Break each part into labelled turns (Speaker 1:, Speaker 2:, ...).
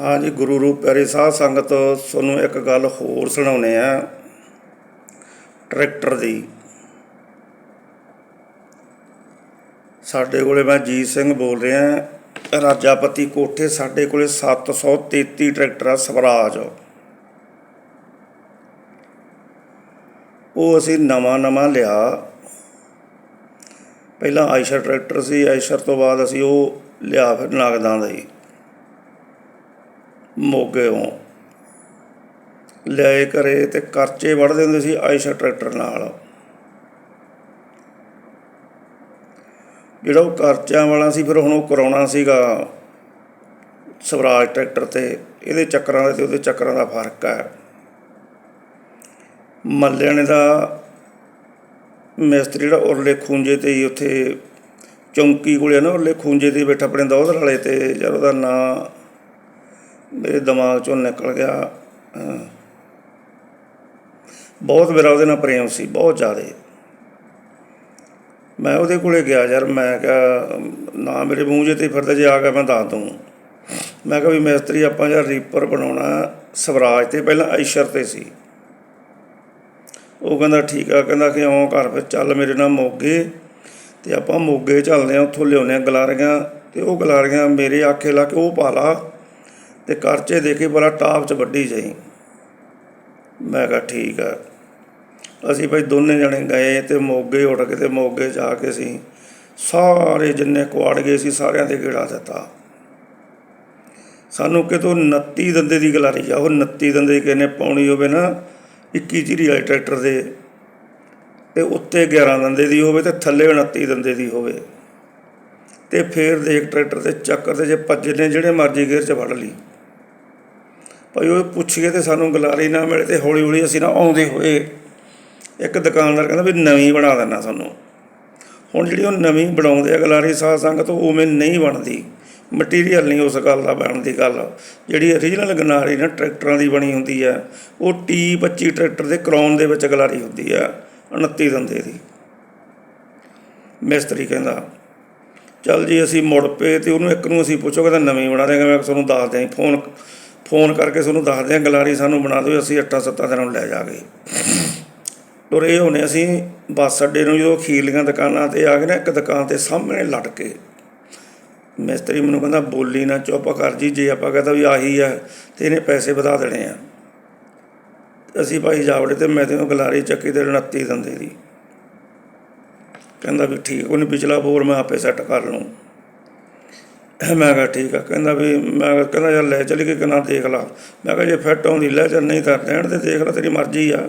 Speaker 1: ਹਾਂਜੀ, ਗੁਰੂ ਰੂਪ ਪਿਆਰੇ ਸਾਧ ਸੰਗਤ, ਤੁਹਾਨੂੰ ਇੱਕ ਗੱਲ ਹੋਰ ਸੁਣਾਉਨੇ ਆ। ਟਰੈਕਟਰ ਦੀ। ਸਾਡੇ ਕੋਲੇ ਮੈਂ ਜੀਤ ਸਿੰਘ ਬੋਲ ਰਿਹਾ, ਰਾਜਾਪਤੀ ਕੋਠੇ ਸਾਡੇ ਕੋਲੇ 733 ਟਰੈਕਟਰ ਆ, ਸਵਰਾਜ। ਉਹ ਅਸੀਂ ਨਵਾਂ ਨਵਾਂ ਲਿਆ। ਪਹਿਲਾਂ ਆਇਸ਼ਰ ਟਰੈਕਟਰ ਸੀ, ਆਇਸ਼ਰ ਤੋਂ ਬਾਅਦ ਅਸੀਂ ਉਹ ਲਿਆ ਫਿਰ ਨਾਗਦਾਂ ਦਾ ਹੀ ਮੋਗੇੋਂ ਲਿਆਏ ਘਰੇ ਤੇ ਕਰਚੇ ਵੜਦੇ ਹੁੰਦੇ ਸੀ ਆਇਸ਼ਾ ਟਰੈਕਟਰ ਨਾਲ। ਜਿਹੜਾ ਉਹ ਕਰਚਿਆਂ ਵਾਲਾ ਸੀ, ਫਿਰ ਹੁਣ ਉਹ ਕਰਾਉਣਾ ਸੀਗਾ ਸਵਰਾਜ ਟਰੈਕਟਰ ਤੇ। ਇਹਦੇ ਚੱਕਰਾਂ ਦਾ ਤੇ ਉਹਦੇ ਚੱਕਰਾਂ ਦਾ ਫ਼ਰਕ ਹੈ। ਮੱਲਿਆਣੇ ਦਾ ਮਿਸਤਰੀ ਜਿਹੜਾ ਉਰਲੇ ਖੂੰਜੇ ਤੇ ਹੀ ਉੱਥੇ ਚੌਂਕੀ ਕੋਲੇ ਨਾ, ਉਰਲੇ ਖੂੰਜੇ ਤੇ ਬੈਠਾ ਆਪਣੇ ਦੋਸਤ ਵਾਲੇ ਤੇ ਜਦ ਉਹਦਾ ਨਾਂ ਮੇਰੇ ਦਿਮਾਗ ਚੋਂ ਨਿਕਲ ਗਿਆ ਬਹੁਤ ਮੇਰਾ ਉਹਦੇ ਨਾਲ ਪ੍ਰੇਮ ਸੀ, ਬਹੁਤ ਜ਼ਿਆਦਾ। ਮੈਂ ਉਹਦੇ ਕੋਲੇ ਗਿਆ ਯਾਰ, ਮੈਂ ਕਿਹਾ, ਨਾ ਮੇਰੇ ਮੂੰਹ ਜੇ ਤੇ ਫਿਰਦਾ, ਜੇ ਆ ਗਿਆ ਮੈਂ ਦੱਸ ਦੂੰ ਮੈਂ ਕਿਹਾ ਵੀ ਮਿਸਤਰੀ ਆਪਾਂ ਯਾਰ ਰੀਪਰ ਬਣਾਉਣਾ, ਸਵਰਾਜ ਤੇ ਪਹਿਲਾਂ ਆਇਸ਼ਰ ਤੇ ਸੀ। ਉਹ ਕਹਿੰਦਾ, ਠੀਕ ਆ, ਕਹਿੰਦਾ ਕਿ ਆਉਂ ਘਰ ਫਿਰ, ਚੱਲ ਮੇਰੇ ਨਾਲ ਮੋਗੇ ਤੇ ਆਪਾਂ ਮੋਗੇ ਚੱਲਦੇ ਆ, ਉੱਥੋਂ ਲਿਆਉਂਦੇ ਆ ਗਲਾਰੀਆਂ ਤੇ ਉਹ ਗਲਾਰੀਆਂ ਮੇਰੇ ਆਖੇ ਲਾ ਕੇ ਉਹ ਪਾ ਲਾ। ਤੇ ਕਰਚੇ ਦੇ ਕੇ ਬੜਾ ਟਾਪ 'ਚ ਵੱਡੀ ਜਾਈ। ਮੈਂ ਕਿਹਾ ਠੀਕ ਆ। ਅਸੀਂ ਭਾਈ ਦੋਨੇ ਜਣੇ ਗਏ ਤੇ ਮੋਗੇ ਉੱਠ ਕੇ ਤੇ ਮੋਗੇ ਜਾ ਕੇ ਅਸੀਂ ਸਾਰੇ ਜਿੰਨੇ ਕੁਆੜ ਗਏ ਸੀ ਸਾਰਿਆਂ ਦੇ ਗੇੜਾ ਦਿੱਤਾ। ਸਾਨੂੰ ਕਿਤੋਂ 29 ਦੰਦੇ ਦੀ ਗਲਾਰੀ ਆ ਉਹ 29 ਦੰਦੇ ਦੀ ਕਿਨੇ ਪਾਉਣੀ ਹੋਵੇ ਨਾ 21 ਚੀਰੀ ਵਾਲੇ ਟਰੈਕਟਰ ਦੇ, ਤੇ ਉੱਤੇ 11 ਦੰਦੇ ਦੀ ਹੋਵੇ ਤੇ ਥੱਲੇ 29 ਦੰਦੇ ਦੀ ਹੋਵੇ। ਤੇ ਫੇਰ ਦੇਖ ਟਰੈਕਟਰ ਤੇ ਚੱਕਰ ਤੇ ਜੇ ਭੱਜੇ ਨੇ, ਜਿਹੜੇ ਮਰਜ਼ੀ ਗੇਅਰ 'ਚ ਵੜ ਲਈ। ਭਾਈ ਉਹ ਪੁੱਛੀਏ ਤੇ ਸਾਨੂੰ ਗਲਾਰੀ ਨਾ ਮਿਲੇ ਤੇ ਹੌਲੀ ਹੌਲੀ ਅਸੀਂ ਨਾ ਆਉਂਦੇ ਹੋਏ ਇੱਕ ਦੁਕਾਨਦਾਰ ਕਹਿੰਦਾ ਵੀ ਨਵੀਂ ਬਣਾ ਦੇਣਾ ਸਾਨੂੰ। ਹੁਣ ਜਿਹੜੀ ਉਹ ਨਵੀਂ ਬਣਾਉਂਦੇ ਆ ਗਲਾਰੀ ਸਾਧ ਸੰਗਤ, ਉਹ ਉਵੇਂ ਨਹੀਂ ਬਣਦੀ। ਮਟੀਰੀਅਲ ਨਹੀਂ ਉਸ ਗੱਲ ਦਾ ਬਣਦੀ ਗੱਲ। ਜਿਹੜੀ ਓਰੀਜਨਲ ਗਲਾਰੀ ਨਾ ਟਰੈਕਟਰਾਂ ਦੀ ਬਣੀ ਹੁੰਦੀ ਆ, ਉਹ ਟੀ 25 ਟਰੈਕਟਰ ਦੇ ਕਰਾਉਣ ਦੇ ਵਿੱਚ ਗਲਾਰੀ ਹੁੰਦੀ ਆ 29 ਦੰਦੇ ਦੀ। ਮਿਸਤਰੀ ਕਹਿੰਦਾ, ਚੱਲ ਜੀ ਅਸੀਂ ਮੁੜ ਪਏ ਤੇ ਉਹਨੂੰ ਇੱਕ ਨੂੰ ਅਸੀਂ ਪੁੱਛੋ, ਕਹਿੰਦਾ ਨਵੀਂ ਬਣਾ ਦੇਗਾ ਮੈਂ ਤੁਹਾਨੂੰ ਦੱਸ ਦਿਆਂ ਫੋਨ ਫੋਨ ਕਰਕੇ ਤੁਹਾਨੂੰ ਦੱਸਦੇ ਦਿਆਂ, ਗਲਾਰੀ ਸਾਨੂੰ ਬਣਾ ਦਿਓ, ਅਸੀਂ ਅੱਠਾਂ ਸੱਤਾਂ ਦਿਨਾਂ ਨੂੰ ਲੈ ਜਾਗੇ। ਤੁਰੇ ਹੋਣੇ ਅਸੀਂ ਬੱਸ ਅੱਡੇ ਨੂੰ ਜਦੋਂ ਖੀਰਲੀਆਂ ਦੁਕਾਨਾਂ ਤੇ ਆ ਗਏ ਨਾ, ਇੱਕ ਦੁਕਾਨ ਤੇ ਸਾਹਮਣੇ ਲੜ ਕੇ। ਮਿਸਤਰੀ ਮੈਨੂੰ ਕਹਿੰਦਾ, ਬੋਲੀ ਨਾ ਚੁੱਪ ਕਰ ਜੀ, ਜੇ ਆਪਾਂ ਕਹਤਾ ਵੀ ਆਹੀ ਆ, ਤੇ ਇਹਨੇ ਪੈਸੇ ਵਧਾ ਦੇਣੇ ਆ। ਅਸੀਂ ਭਾਈ ਜਾਵੜੇ ਤੇ ਮੈਂ ਤੇ ਉਹ ਗਲਾਰੀ ਚੱਕੀ ਤੇ 29 ਦੰਦੇ ਦੀ। ਕਹਿੰਦਾ ਵੀ ਠੀਕ, ਉਹਨੇ ਪਿਛਲਾ ਬੋਰ ਮੈਂ ਆਪੇ ਸੈੱਟ ਕਰ ਲੂੰ ਮੈਂ ਕਿਹਾ ਠੀਕ ਆ, ਕਹਿੰਦਾ ਵੀ ਮੈਂ ਕਿਹਾ- ਕਹਿੰਦਾ ਯਾਰ ਲੈ ਚੱਲ ਕੇ ਕਿਨਾ ਦੇਖ ਲਾ। ਮੈਂ ਕਿਹਾ ਜੇ ਫਿੱਟ ਆਉਂਦੀ ਲੈ ਚੱਲ, ਨਹੀਂ ਤਾਂ ਰਹਿਣ ਦੇ, ਦੇਖ ਲਾ ਤੇਰੀ ਮਰਜ਼ੀ ਆ।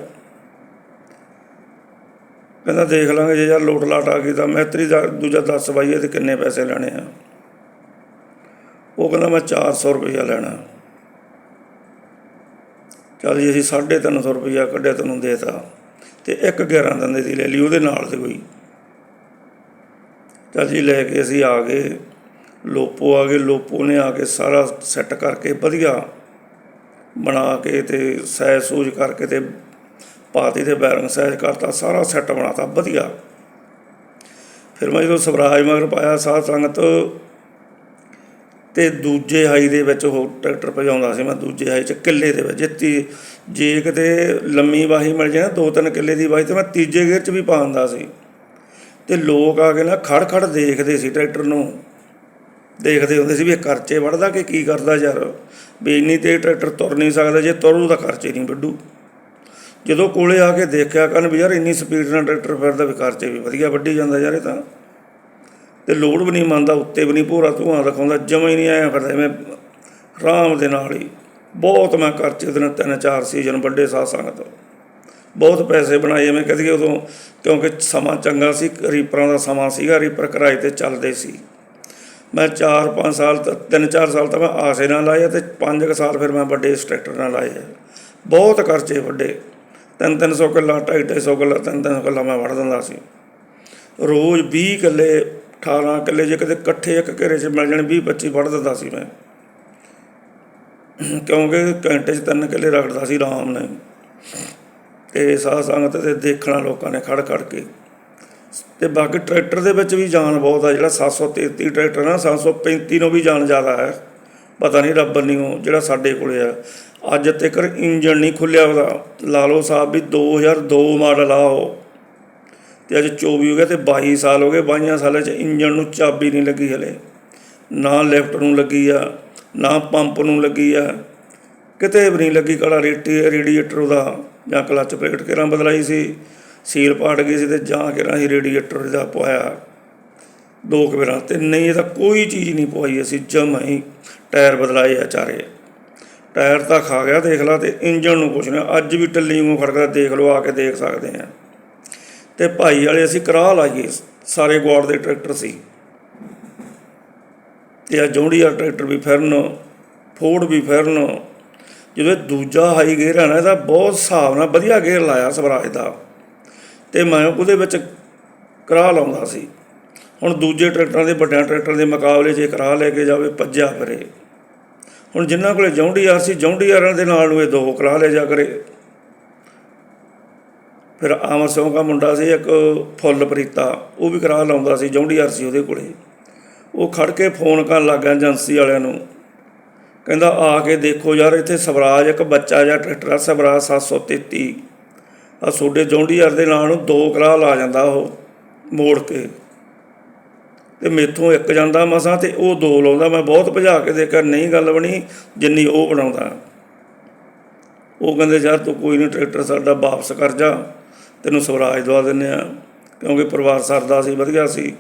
Speaker 1: ਕਹਿੰਦਾ ਦੇਖ ਲਾਂਗੇ, ਜੇ ਯਾਰ ਲੋਟ ਲਾਟ ਆ ਗਈ ਤਾਂ ਮੈਂ ਤੇਰੀ ਦਾ, ਦੂਜਾ ਦੱਸ ਬਾਈ ਇਹਦੇ ਕਿੰਨੇ ਪੈਸੇ ਲੈਣੇ ਆ। ਉਹ ਕਹਿੰਦਾ ਮੈਂ 400 ਰੁਪਈਆ ਲੈਣਾ। ਚੱਲ ਜੀ, ਅਸੀਂ 350 ਰੁਪਈਆ ਕੱਢਿਆ ਤੈਨੂੰ ਦੇਤਾ। ਤੇ ਇੱਕ 11 ਦੰਦੇ ਦੀ ਲੈ ਲਈ, ਉਹਦੇ ਨਾਲ ਤੇ ਕੋਈ। ਚੱਲ ਜੀ, ਲੈ ਕੇ ਅਸੀਂ ਆ ਗਏ। ਲੋਪੋ ਆ ਗਏ, ਲੋਪੋ ਨੇ ਆ ਕੇ ਸਾਰਾ ਸੈੱਟ ਕਰਕੇ ਵਧੀਆ ਬਣਾ ਕੇ ਤੇ ਸਹਿਜ ਸੂਜ ਕਰਕੇ ਤੇ ਪਾਤੀ ਤੇ ਬੈਰਿੰਗ ਸਹਿਜ ਕਰਤਾ, ਸਾਰਾ ਸੈੱਟ ਬਣਾਤਾ, ਵਧੀਆ। ਫਿਰ ਮੈਂ ਜਦੋਂ ਸਵਰਾਜ ਮਗਰ ਪਾਇਆ, ਸਾਧ ਸੰਗਤ ਤੇ ਦੂਜੇ ਹਾਈ ਦੇ ਵਿੱਚ ਉਹ ਟਰੈਕਟਰ ਭਜਾਉਂਦਾ ਸੀ, ਮੈਂ ਦੂਜੇ ਹਾਈ 'ਚ ਕਿੱਲੇ ਦੇ ਵਿੱਚ, ਜਿੱਤੀ, ਜੇ ਕਿਤੇ ਲੰਮੀ ਵਾਹੀ ਮਿਲ ਜਾਏ ਨਾ ਦੋ ਤਿੰਨ ਕਿੱਲੇ ਦੀ ਵਾਹੀ ਤੇ ਮੈਂ ਤੀਜੇ ਗੇਅਰ 'ਚ ਵੀ ਪਾਉਂਦਾ ਸੀ। ਤੇ ਲੋਕ ਆ ਕੇ ਨਾ ਖੜ ਖੜ ਦੇਖਦੇ ਸੀ ਟਰੈਕਟਰ ਨੂੰ। ਦੇਖਦੇ ਹੁੰਦੇ ਸੀ ਵੀ ਇਹ ਖਰਚੇ ਵੜਦਾ ਕਿ ਕੀ ਕਰਦਾ ਯਾਰ? ਵੀ ਇੰਨੀ ਤੇ ਟਰੈਕਟਰ ਤੁਰ ਨਹੀਂ ਸਕਦਾ, ਜੇ ਤੁਰੂ ਤਾਂ ਖਰਚੇ ਨਹੀਂ ਵੱਡੂ ਜਦੋਂ ਕੋਲੇ ਆ ਕੇ ਦੇਖਿਆ ਕਰਨ ਵੀ ਯਾਰ ਇੰਨੀ ਸਪੀਡ ਨਾਲ ਟਰੈਕਟਰ ਫਿਰਦਾ ਵੀ ਖਰਚੇ ਵੀ ਵਧੀਆ ਵੱਢੀ ਜਾਂਦਾ ਯਾਰ ਇਹ ਤਾਂ। ਤੇ ਲੋਡ ਵੀ ਨਹੀਂ ਮੰਨਦਾ, ਉੱਤੇ ਵੀ ਨਹੀਂ ਭੋਰਾ ਧੂਆਂ ਦਿਖਾਉਂਦਾ, ਜਮਾ ਹੀ ਨਹੀਂ ਆਇਆ ਫਿਰਦਾ ਐਵੇਂ ਆਰਾਮ ਦੇ ਨਾਲ ਹੀ। ਬਹੁਤ ਮੈਂ ਖਰਚੇ ਦਿਨ ਤਿੰਨ ਚਾਰ ਸੀਜ਼ਨ ਵੱਡੇ ਸਾਧ ਸੰਗਤ। ਬਹੁਤ ਪੈਸੇ ਬਣਾਏ ਐਵੇਂ ਕਹਦੇ ਉਦੋਂ, ਕਿਉਂਕਿ ਸਮਾਂ ਚੰਗਾ ਸੀ, ਰੀਪਰਾਂ ਦਾ ਸਮਾਂ ਸੀਗਾ, ਰੀਪਰ ਕਿਰਾਏ ਤੇ ਚੱਲਦੇ ਸੀ। ਮੈਂ 4-5 ਸਾਲ ਤੱਕ 3-4 ਸਾਲ ਤਾਂ ਮੈਂ ਆਸੇ ਨਾਲ ਲਾਏ ਆ ਤੇ 5 ਸਾਲ ਫਿਰ ਮੈਂ ਵੱਡੇ ਟਰੈਕਟਰ ਨਾਲ ਲਾਏ ਆ। ਬਹੁਤ ਖਰਚੇ ਵੱਡੇ। 3-300 ਕਿੱਲਾ 250 ਕਿੱਲਾ 3-300 ਕਿੱਲਾ ਮੈਂ ਵੜ ਦਿੰਦਾ ਸੀ। ਰੋਜ਼ 20 ਕਿੱਲੇ 18 ਕਿੱਲੇ ਜੇ ਕਿਤੇ ਇਕੱਠੇ ਇੱਕ ਘੇਰੇ 'ਚ ਮਿਲ ਜਾਣ 20-25 ਵੜ ਦਿੰਦਾ ਸੀ ਮੈਂ। ਕਿਉਂਕਿ ਘੰਟੇ 'ਚ ਤਿੰਨ ਕਿੱਲੇ ਰਗੜਦਾ ਸੀ ਆਰਾਮ ਨਾਲ ਤੇ ਸਾਧ ਸੰਗਤ ਤੇ ਦੇਖਣਾ ਲੋਕਾਂ ਨੇ ਖੜ ਖੜ ਕੇ। ਤੇ ਬਾਕੀ ਟਰੈਕਟਰ ਦੇ ਵਿੱਚ ਵੀ ਜਾਨ ਬਹੁਤ ਆ, ਜਿਹੜਾ 733 ਟਰੈਕਟਰ ਨਾ 735 ਨੂੰ ਵੀ ਜਾਨ ਜ਼ਿਆਦਾ ਹੈ। ਪਤਾ ਨਹੀਂ ਰੱਬ ਨਹੀਂ ਜਿਹੜਾ ਸਾਡੇ ਕੋਲੇ ਆ। ਅੱਜ ਤੱਕ ਇੰਜਣ ਨਹੀਂ ਖੁੱਲਿਆ ਉਹਦਾ। ਲਾ ਲਓ ਸਾਹਿਬ ਵੀ 2002 ਮਾਡਲ ਆ ਉਹ। ਤੇ ਅੱਜ 24 ਹੋ ਗਿਆ ਤੇ 22 ਸਾਲ ਹੋ ਗਏ 22 ਸਾਲਾਂ 'ਚ ਇੰਜਣ ਨੂੰ ਚਾਬੀ ਨਹੀਂ ਲੱਗੀ ਹਲੇ। ਨਾ ਲਿਫਟ ਨੂੰ ਲੱਗੀ ਆ, ਨਾ ਪੰਪ ਨੂੰ ਲੱਗੀ ਆ। ਕਿਤੇ ਵੀ ਨਹੀਂ ਲੱਗੀ ਕਲਾ ਰੇਟੀ ਰੇਡੀਏਟਰ ਉਹਦਾ, ਜਾਂ ਕਲਚ ਪਲੇਟ ਕਿਰਾਂ ਬਦਲਾਈ ਸੀ। ਸੀਲ ਪਾੜ ਗਈ ਸੀ ਤੇ ਜਾਂ ਕੇ ਹੀ ਰੇਡੀਏਟਰ ਦਾ ਪਵਾਇਆ। ਦੋ ਕੁ ਵਾਰਾਂ ਤੇ ਨਹੀਂ ਇਹਦਾ ਕੋਈ ਚੀਜ਼ ਨਹੀਂ ਪਵਾਈ ਅਸੀਂ, ਜਮ ਹੀ ਟਾਇਰ ਬਦਲਾਏ ਆ ਚਾਰੇ। ਟਾਇਰ ਤਾਂ ਖਾ ਗਿਆ, ਦੇਖ ਲਾ ਤੇ ਇੰਜਣ ਨੂੰ ਕੁਛ ਨਹੀਂ ਅੱਜ ਵੀ ਟੱਲੀ ਨੂੰ ਖੜਕਦਾ ਦੇਖ ਲਓ, ਆ ਕੇ ਦੇਖ ਸਕਦੇ ਆ। ਤੇ ਭਾਈ ਵਾਲੇ ਅਸੀਂ ਕਰਾ ਲਾਈਏ, ਸਾਰੇ ਗੋੜ ਦੇ ਟਰੈਕਟਰ ਸੀ। ਤੇ ਆ ਜੌਂਡੀਆਰ ਟਰੈਕਟਰ ਵੀ ਫਿਰਨ, ਫੋਰਡ ਵੀ ਫਿਰਨ, ਜਦੋਂ ਇਹ ਦੂਜਾ ਹਾਈ ਗੇਅਰ ਹੈ ਨਾ, ਇਹਦਾ ਬਹੁਤ ਹਿਸਾਬ ਨਾਲ ਵਧੀਆ ਗੇਅਰ ਲਾਇਆ ਸਵਰਾਜ ਦਾ। ਤੇ ਮੈਂ ਉਹਦੇ ਵਿੱਚ ਕਰਾ ਲਾਉਂਦਾ ਸੀ। ਹੁਣ ਦੂਜੇ ਟਰੈਕਟਰਾਂ ਦੇ, ਵੱਡਿਆਂ ਟਰੈਕਟਰਾਂ ਦੇ ਮੁਕਾਬਲੇ ਜੇ ਕਰਾ ਲੈ ਕੇ ਜਾਵੇ, ਭੱਜਿਆ ਫਿਰੇ। ਹੁਣ ਜਿਨ੍ਹਾਂ ਕੋਲੇ ਜੌਂਡੀਆਰ ਸੀ ਜੌਂਡੀਆਰਾਂ ਦੇ ਨਾਲ ਨੂੰ ਇਹ ਦੋ ਕਰਾ ਲੈ ਜਾ ਕਰੇ। ਫਿਰ ਆਮਰ ਸਿੰਘ ਦਾ ਮੁੰਡਾ ਸੀ, ਇੱਕ ਫੁੱਲ ਪ੍ਰੀਤਾ, ਉਹ ਵੀ ਕਰਾ ਲਾਉਂਦਾ ਸੀ ਜੌਂਡੀਆਰ ਸੀ ਉਹਦੇ ਕੋਲੇ। ਉਹ ਖੜ ਕੇ ਫੋਨ ਕਰਨ ਲੱਗ ਗਿਆ ਏਜੰਸੀ ਵਾਲਿਆਂ ਨੂੰ। ਕਹਿੰਦਾ, ਆ ਕੇ ਦੇਖੋ ਯਾਰ, ਇੱਥੇ ਸਵਰਾਜ ਇੱਕ ਬੱਚਾ ਜਿਹਾ ਟਰੈਕਟਰ ਆ, ਸਵਰਾਜ 733 ਆ ਤੁਹਾਡੇ ਜੌਂਡੀਆਰ ਦੇ ਨਾਲ ਨੂੰ ਦੋ ਕਰਾ ਲਾ ਜਾਂਦਾ ਉਹ ਮੋੜ ਕੇ। ਤੇ ਮੇਥੋਂ ਇੱਕ ਜਾਂਦਾ ਮਸਾਂ ਤੇ ਉਹ ਦੋ ਲਾਉਂਦਾ। ਮੈਂ ਬਹੁਤ ਭਜਾ ਕੇ ਦੇਖਿਆ, ਨਹੀਂ ਗੱਲ ਬਣੀ, ਜਿੰਨੀ ਉਹ ਬਣਾਉਂਦਾ। ਉਹ ਕਹਿੰਦੇ, ਯਾਰ ਤੂੰ ਕੋਈ ਨਹੀਂ, ਟਰੈਕਟਰ ਸਾਡਾ ਵਾਪਸ ਕਰ ਜਾ। ਤੈਨੂੰ ਸਵਰਾਜ ਦਵਾ ਦਿੰਨੇ ਆ ਕਿਉਂਕਿ ਪਰਿਵਾਰ ਸਰਦਾ ਸੀ, ਵਧੀਆ ਸੀ।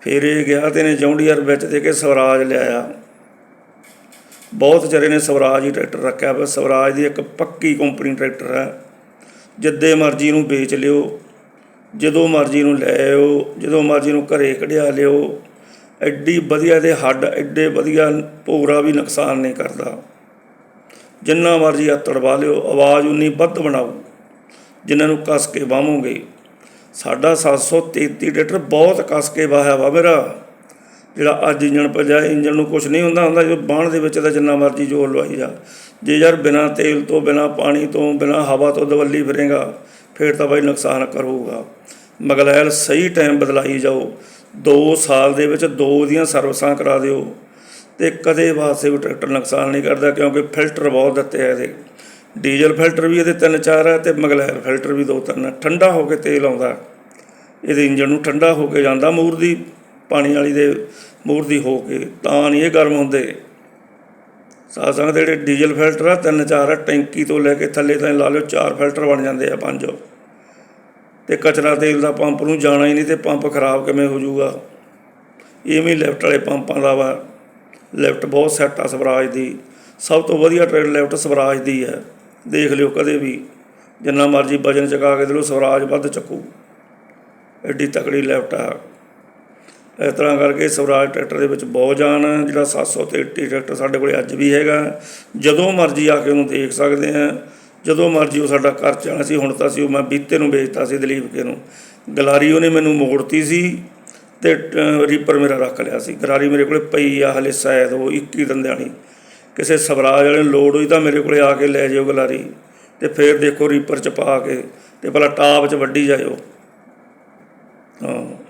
Speaker 1: ਫਿਰ ਇਹ ਗਿਆ ਤੇ ਨੇ ਜੌਂਡੀਆਰ ਵਿੱਚ ਦੇ ਕੇ ਸਵਰਾਜ ਲਿਆਇਆ। ਬਹੁਤ ਚਿਰ ਨੇ ਸਵਰਾਜ ਹੀ ਟਰੈਕਟਰ ਰੱਖਿਆ। ਪਰ ਸਵਰਾਜ ਦੀ ਇੱਕ ਪੱਕੀ ਕੰਪਨੀ ਟਰੈਕਟਰ ਹੈ। ਜਿੱਦੇ ਮਰਜ਼ੀ ਨੂੰ ਵੇਚ ਲਿਓ, ਜਦੋਂ ਮਰਜ਼ੀ ਨੂੰ ਲੈ ਆਇਓ, ਜਦੋਂ ਮਰਜ਼ੀ ਨੂੰ ਘਰੇ ਕਢਿਆ ਲਿਓ, ਐਡੀ ਵਧੀਆ ਦੇ ਹੱਡ, ਐਡੇ ਵਧੀਆ ਭੋਰਾ ਵੀ ਨੁਕਸਾਨ ਨਹੀਂ ਕਰਦਾ। ਜਿੰਨਾ ਮਰਜ਼ੀ ਆ ਤੜਵਾ ਲਿਓ, ਆਵਾਜ਼ ਉਨੀ ਵੱਧ ਬਣਾਓ ਜਿਨ੍ਹਾਂ ਨੂੰ ਕਸ ਕੇ ਵਾਹੋਗੇ ਸਾਡਾ 733 ਲੀਟਰ ਬਹੁਤ ਕਸ ਕੇ ਵਾਹਿਆ ਵਾ ਮੇਰਾ। ਜਿਹੜਾ ਅੱਜ ਇੰਜਣ ਭਜਾ ਇੰਜਣ ਨੂੰ ਕੁਝ ਨਹੀਂ ਹੁੰਦਾ ਹੁੰਦਾ ਜੋ ਬਾਣ ਦੇ ਵਿੱਚ ਤਾਂ ਜਿੰਨਾ ਮਰਜ਼ੀ ਜ਼ੋਰ ਲਵਾਈ ਜਾ। ਜੇ ਯਾਰ ਬਿਨਾ ਤੇਲ ਤੋਂ, ਬਿਨਾ ਪਾਣੀ ਤੋਂ, ਬਿਨਾ ਹਵਾ ਤੋਂ ਦਵੱਲੀ ਫਿਰੇਗਾ, ਫਿਰ ਤਾਂ ਬਾਈ ਨੁਕਸਾਨ ਕਰੂਗਾ। ਮਗਲੈਲ ਸਹੀ ਟਾਈਮ ਬਦਲਾਈ ਜਾਓ। 2 ਸਾਲ ਦੇ ਵਿੱਚ ਦੋ ਦੀਆਂ ਸਰਵਿਸਾਂ ਕਰਾ ਦਿਓ। ਤੇ ਕਦੇ ਵਾਸਤੇ ਵੀ ਟਰੈਕਟਰ ਨੁਕਸਾਨ ਨਹੀਂ ਕਰਦਾ, ਕਿਉਂਕਿ ਫਿਲਟਰ ਬਹੁਤ ਦਿੱਤੇ ਆ ਇਹਦੇ। ਡੀਜ਼ਲ ਫਿਲਟਰ ਵੀ ਇਹਦੇ ਤਿੰਨ ਚਾਰ ਹੈ ਤੇ ਮਗਲੈਰ ਫਿਲਟਰ ਵੀ ਦੋ ਤਿੰਨ ਠੰਡਾ ਹੋ ਕੇ ਤੇਲ ਆਉਂਦਾ। ਇਹਦੇ ਇੰਜਨ ਨੂੰ ਠੰਡਾ ਹੋ ਕੇ ਜਾਂਦਾ ਮੂਰ ਦੀ। ਪਾਣੀ ਵਾਲੀ ਦੇ ਮੂਰ ਦੀ ਹੋ ਕੇ ਤਾਂ ਨਹੀਂ ਇਹ ਗਰਮ ਹੁੰਦੇ। ਸਾਸਾਂ ਦੇ ਜਿਹੜੇ ਡੀਜ਼ਲ ਫਿਲਟਰ ਆ, ਤਿੰਨ ਚਾਰ ਟੈਂਕੀ ਤੋਂ ਲੈ ਕੇ ਥੱਲੇ ਤਾਈਂ ਲਾ ਲਿਓ, ਚਾਰ ਫਿਲਟਰ ਬਣ ਜਾਂਦੇ ਆ ਪੰਜ। ਤੇ ਕਚਰਾ ਤੇਲ ਦਾ ਪੰਪ ਨੂੰ ਜਾਣਾ ਹੀ ਨਹੀਂ ਤੇ ਪੰਪ ਖਰਾਬ ਕਿਵੇਂ ਹੋ ਜਾਊਗਾ। ਇਵੇਂ ਲੈਫਟ ਵਾਲੇ ਪੰਪਾਂ ਦਾ ਵਾ। ਲੈਫਟ ਬਹੁਤ ਸੈੱਟ ਆ ਸਵਰਾਜ ਦੀ। ਸਭ ਤੋਂ ਵਧੀਆ ਟ੍ਰੇਡ ਲੈਫਟ ਸਵਰਾਜ ਦੀ ਹੈ। ਦੇਖ ਲਿਓ ਕਦੇ ਵੀ। ਜਿੰਨਾ ਮਰਜ਼ੀ ਵਜਨ ਚਕਾ ਕੇ ਦੇ ਲਓ, ਸਵਰਾਜ ਵੱਧ ਚੱਕੂ। ਐਡੀ ਤਕੜੀ ਲੈਫਟ ਆ। ਇਸ ਤਰ੍ਹਾਂ ਕਰਕੇ ਸਵਰਾਜ ਟਰੈਕਟਰ ਦੇ ਵਿੱਚ ਬਹੁਤ ਜਾਨ ਹੈ ਜਿਹੜਾ 733 ਟਰੈਕਟਰ ਸਾਡੇ ਕੋਲੇ ਅੱਜ ਵੀ ਹੈਗਾ। ਜਦੋਂ ਮਰਜ਼ੀ ਆ ਕੇ ਉਹਨੂੰ ਦੇਖ ਸਕਦੇ ਆ। ਜਦੋਂ ਮਰਜ਼ੀ ਉਹ ਸਾਡਾ ਘਰ ਚਾਣਾ ਸੀ ਹੁਣ ਤਾਂ ਸੀ ਉਹ ਮੈਂ ਬੀਤੇ ਨੂੰ ਵੇਚਤਾ ਸੀ ਦਲੀਪ ਕੇ ਨੂੰ। ਗਲਾਰੀ ਉਹਨੇ ਮੈਨੂੰ ਮੋੜਤੀ ਸੀ ਤੇ ਅ, ਰੀਪਰ ਮੇਰਾ ਰੱਖ ਲਿਆ ਸੀ। ਗਲਾਰੀ ਮੇਰੇ ਕੋਲੇ ਪਈ ਆ ਹਲੇ ਸ਼ਾਇਦ ਉਹ 21 ਦੰਦਿਆਂ ਵਾਲੀ ਕਿਸੇ ਸਵਰਾਜ ਵਾਲੇ ਨੂੰ ਲੋੜ ਹੋਈ ਤਾਂ ਮੇਰੇ ਕੋਲੇ ਆ ਕੇ ਲੈ ਜਾਓ ਗਲਾਰੀ ਤੇ ਫਿਰ ਦੇਖੋ ਰੀਪਰ ਚ ਪਾ ਕੇ ਤੇ ਭਲਾ ਟਾਪ ਚ ਵੱਢੀ ਜਾਇਓ। ਹਾਂ।